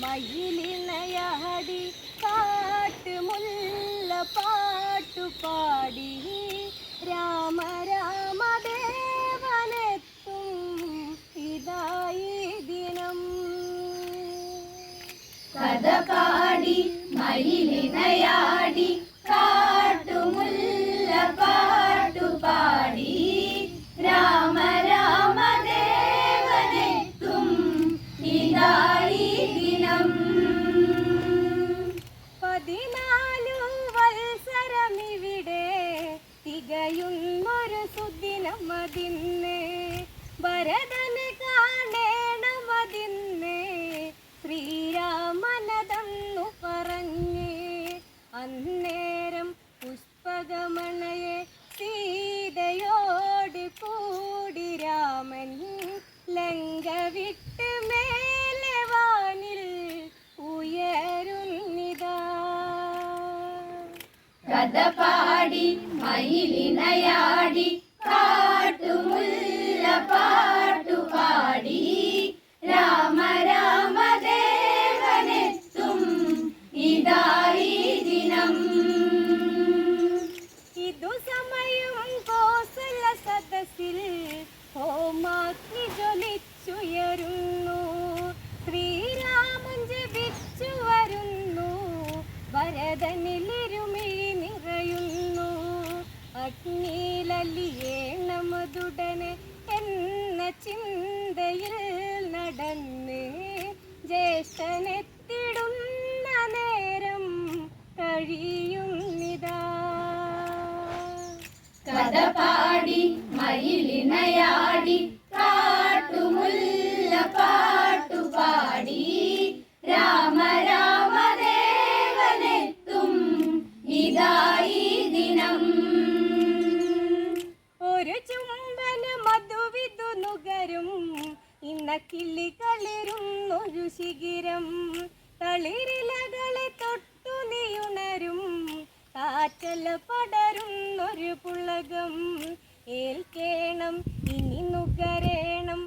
മയിലിണയാടി കാട്ടുമുല്ല പാട്ടുപാടി രാമ രാമ ദേവനെത്തും ഇതായി ദിനം. കഥ പാടി മയിലിനയാടി സുദിനമതിന്ന് ഭരതന് കാണേണമതിന്ന് ശ്രീരാമനതന്നു പറഞ്ഞേ അന്നേരം പുഷ്പകമണയെ സീതയോട് കൂടി രാമൻ ലങ്ക വിട്ട് മേലെ വാനിൽ ഉയരുന്നിതാ. കഥ പാടി മയിലിനയാടി കാട്ടുമുല്ല പാട്ടുപാടി അഗ്നിയിലലിയേണമതുടനെ എന്ന ചിന്തയിൽ നടന്ന്. ജ്യേഷ്ഠനെത്തിടുന്ന നേരം കഴിയുന്നിതാ. കഥ പാടി മയിലിനയാടി ഒരു ചുംബന മധുവിധു നുകരും. ഇന്ന കിളികളിരുന്നൊരു ശിഖിരം. തളിരിലകളെ തൊട്ടു നീയുണരും. കാറ്റല പടരുന്നൊരു പുളകം. ഏൽക്കേണം ഇനി നുകരേണം.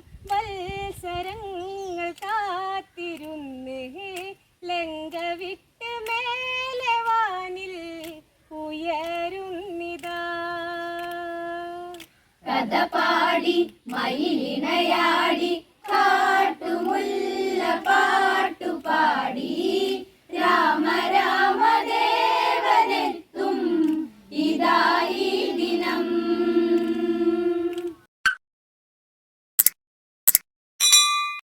കഥ പാടി മയിലിനയാടി കാട്ടു